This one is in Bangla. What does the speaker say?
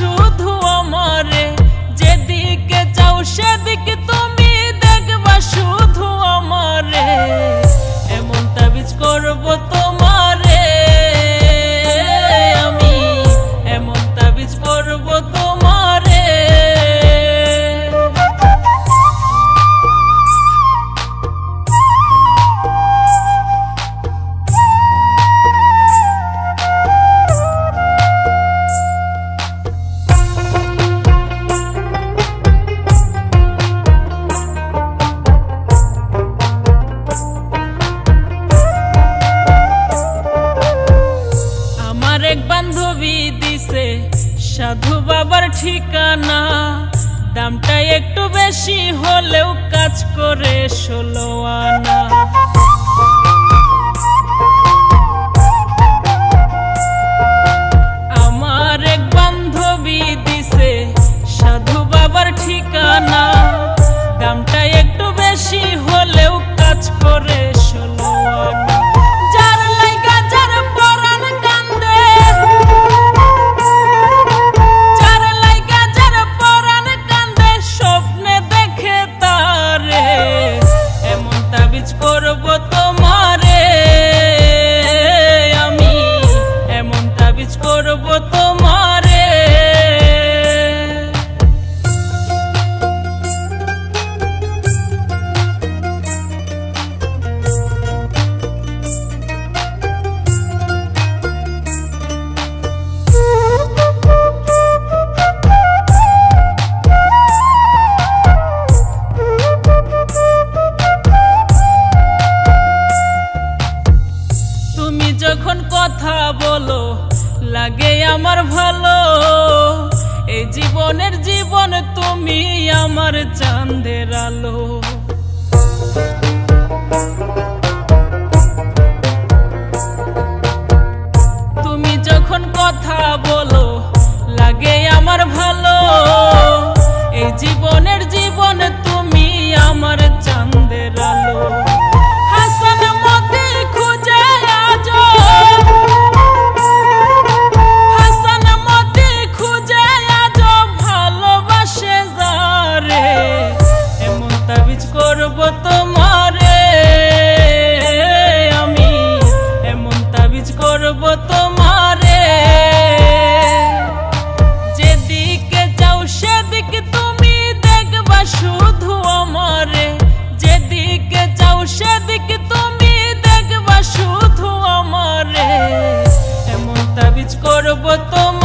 শুধু আমারে যেদিকে যাও সেদিকে ঠিকানা? দামটা একটু বেশি হলেও কাজ করে ষোলো আনা। আমার ভালো। এই জীবনের জীবন তুমি আমার চাঁদের আলো। তোমারে। আমি এমন তাবিজ করব তোমারে। যেদিকে যাও, সেদিকে তুমি দেখবা শুধু আমারে। যেদিকে যাও, সেদিকে তুমি দেখবা শুধু আমারে। এমন তাবিজ করব তো